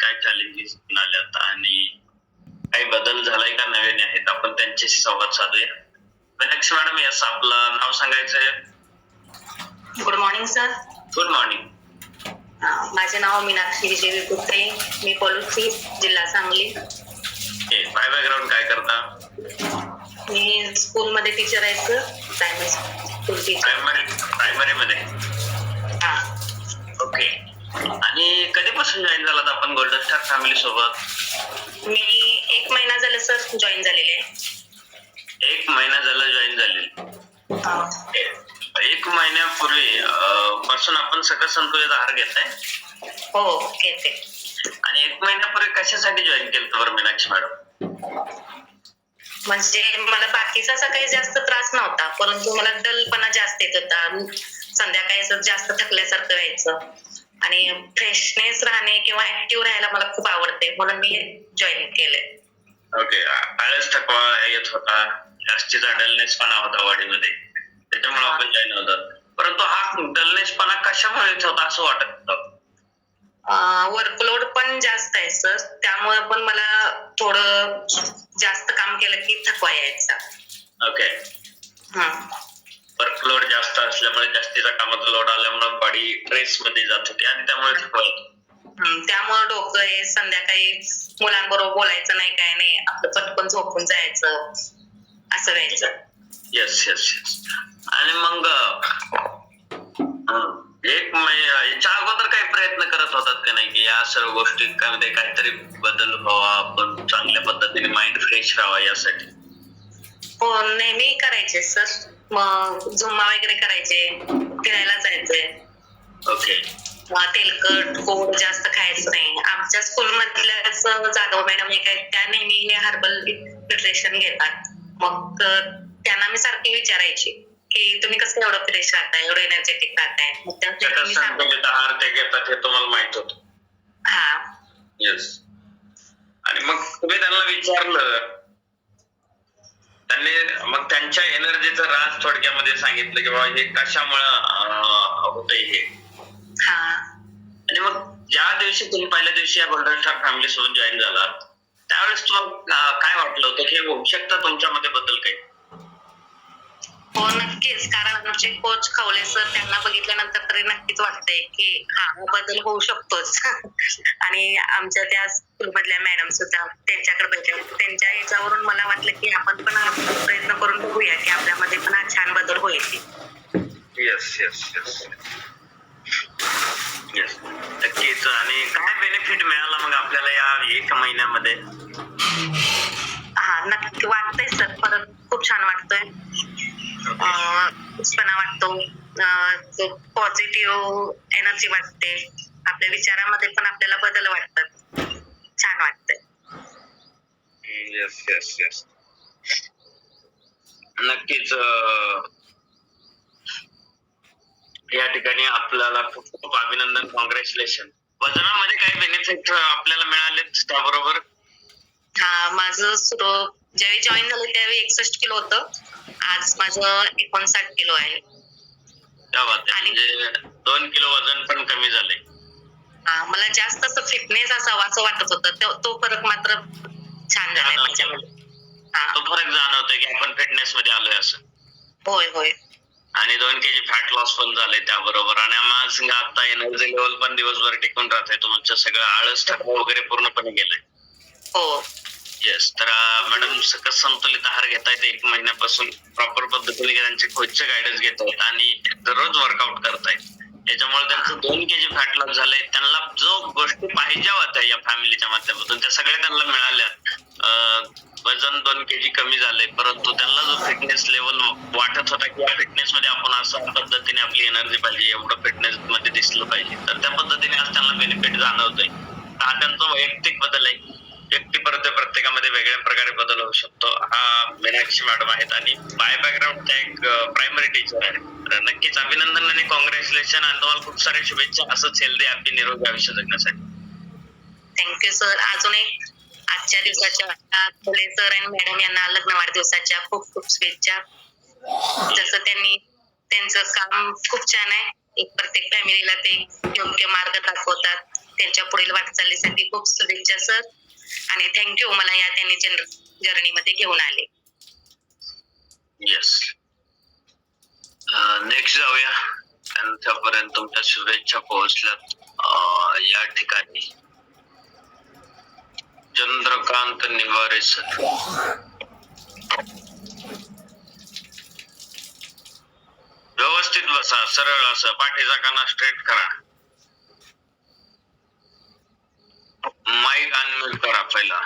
काय चॅलेंजेस आले आता आणि काही बदल झालाय का नवीन आहेत? आपण त्यांच्याशी संवाद साधूया. मीनाक्षी मॅडम यस आपलं नाव सांगायचंय good morning sir good morning माझे नाव मीनाक्षी विजय गुप्ते मी कोलुची जिल्हा सांगली. काय बॅकग्राऊंड काय करता? मी स्कूलमध्ये टीचर आहे sir primary school teacher primary primary मध्ये. आणि कधीपासून जॉईन झालात आपण गोल्डन स्टार फॅमिली सोबत? मी एक महिना झाला सर जॉईन झालेले. आहे एक महिना झाला जॉईन झालेली. हा. एक महिन्यापूर्वी पासून आपण सकस संतुलित आहार घेताय हो घेते. आणि एक महिन्यापूर्वी कशासाठी जॉईन केलं बरं मीनाक्षी मॅडम म्हणजे मला बाकीचा असा काही जास्त त्रास नव्हता परंतु मला डलपणा जास्त येत होता. संध्याकाळी असं जास्त थकल्यासारखं व्हायचं. आणि फ्रेशनेस राहणे किंवा ऍक्टिव्ह राहायला मला खूप आवडते म्हणून मी जॉईन केलंय. ओके आळस थकवा येत होता जास्तीचा डलनेसपणा होता बॉडीमध्ये त्याच्यामुळे. आपण जॉईन होतात. परंतु हा डलनेसपणा कशामुळे येत होता असं वाटत होतं? वर्कलोड पण जास्त आहे सर त्यामुळे पण मला थोडं जास्त काम केलं की थकवा यायचा. ओके हं. वर्कलोड जास्त असल्यामुळे जास्तीचा कामाचा लोड आल्यामुळे बॉडी ट्रेस मध्ये जात होती आणि त्यामुळे. त्यामुळे डोकं हे संध्याकाळी मुलांबरोबर बोलायचं नाही काय नाही. आपलं पटकन झोपून जायचं असं व्हायचं. येस येस येस आणि मग एक याच्या अगोदर काही प्रयत्न करत होतात का नाही की या सर्व गोष्टी मध्ये काहीतरी बदल व्हावा आपण चांगल्या पद्धतीने माइंड फ्रेश राहावा यासाठी? हो नेहमी करायचे. सर मग झुम्मा वगैरे करायचे फिरायला जायचे. ओके तेलकट गोड जास्त खायचं नाही. आमच्या स्कूल मधल्या जाधव मॅडम एक आहेत त्या नेहमी हे हर्बल न्यूट्रिशन घेतात. मग त्यांना मी सारखी विचारायची की तुम्ही कसं एवढं फ्रेश राहताय एवढं एनर्जेटिक राहताय? आहार ते घेतात हे तुम्हाला माहीत होतं. हा. येस आणि मग तुम्ही त्यांना विचारलं त्यांनी मग त्यांच्या एनर्जीचं राज थोडक्यामध्ये सांगितलं की बाबा हे कशामुळं होतंय हे? ज्या दिवशी तुम्ही पहिल्या दिवशी या गोल्डन स्टार फॅमिली सोबत जॉईन झाला त्यावेळेस तुम्हाला काय वाटलं होतं? की होऊ शकतं तुमच्यामध्ये बदल काही? हो नक्कीच. कारण आमचे कोच खवले सर त्यांना बघितल्यानंतर तरी नक्कीच वाटतंय की हा बदल होऊ शकतोच. आणि आमच्या त्या स्कूल मधल्या मॅडम सुद्धा त्यांच्याकडे बघितल्या. त्यांच्या याच्यावरून मला वाटलं की आपण पण हा प्रयत्न करून बघूया की आपल्यामध्ये पण हा छान बदल होईल. येस येस येस येस नक्कीच. आणि काय बेनिफिट मिळाला मग आपल्याला या एक महिन्यामध्ये? हा नक्की वाटतंय सर. परत खूप छान वाटतोय. खुशपणा वाटतो. पॉझिटिव्ह एनर्जी वाटते. आपल्या विचारामध्ये पण आपल्याला बदल वाटतात. छान वाटतंय. येस येस येस नक्कीच या ठिकाणी आपल्याला खूप खूप अभिनंदन कॉंग्रॅच्युलेशन वजनामध्ये काही बेनिफिट आपल्याला मिळाले त्याबरोबर? हा माझं सुरू ज्यावेळी जॉईन झालं त्यावेळी एकसष्ट किलो होतं. आज माझं एकोणसाठ किलो आहे. त्या म्हणजे दोन किलो वजन पण कमी झाले. हा, मला जास्त असं फिटनेस असावा असं वाटत होतं. तो- तो फरक मात्र छान झालाय माझ्यामध्ये. हा. तो फरक जाणवतोय की आपण फिटनेस मध्ये आलोय असं. होय होय. आणि दोन केजी फॅट लॉस पण झाले त्याबरोबर. आणि माझं आता एनर्जी लेवल पण दिवसभर टिकून राहते तुमचं सगळं आळस वगैरे पूर्णपणे गेलंय. हो. येस तर मॅडम सकस संतुलित आहार घेतायत एक महिन्यापासून प्रॉपर पद्धतीने त्यांचे कोचचे गायडन्स घेत आहेत आणि दररोज वर्कआउट करतायत याच्यामुळे त्यांचं दोन केजी फॅट लॉस झालंय. त्यांना जो गोष्टी पाहिजे होत्या या फॅमिलीच्या माध्यमातून त्या सगळ्या त्यांना मिळाल्यात. अं, वजन दोन केजी कमी झालंय. परंतु त्यांना जो फिटनेस लेवल वाटत होता की फिटनेस मध्ये आपण असं पद्धतीने आपली एनर्जी पाहिजे एवढं फिटनेस मध्ये दिसलं पाहिजे. तर त्या पद्धतीने आज त्यांना बेनिफिट जाणवतोय. हा त्यांचा वैयक्तिक बदल आहे. व्यक्ती परत प्रत्येकामध्ये वेगळ्या प्रकारे बदल होऊ शकतो. हा मीनाक्षी मॅडम आहेत आणि बाय बॅकग्राऊंड त्या एक प्रायमरी टीचर आहे तर नक्कीच अभिनंदन आणि कॉंग्रॅच्युलेशन आणि तुम्हाला खूप साऱ्या शुभेच्छा. असंच हेल्दी आपली निरोगी आयुष्य जगण्यासाठी. थँक्यू सर अजून एक आजच्या दिवसाच्या फुले सर आणि मॅडम यांना लग्न वाढदिवसाच्या खूप खूप शुभेच्छा. जसं त्यांनी त्यांचं काम खूप छान आहे. एक प्रत्येक फॅमिलीला ते योग्य मार्ग दाखवतात. त्यांच्या पुढील वाटचालीसाठी खूप शुभेच्छा सर. आणि थँक्यू मला या त्यांनी जर्नीमध्ये घेऊन आले. येस नेक्स्ट जाऊया. त्यांच्यापर्यंत तुमच्या शुभेच्छा पोहोचल्यात. या ठिकाणी. चंद्रकांत निवारे सर. व्यवस्थित बसा सरळ असं. पाठीचा काना स्ट्रेट करा. माईक अनम्यूट करा पहिला.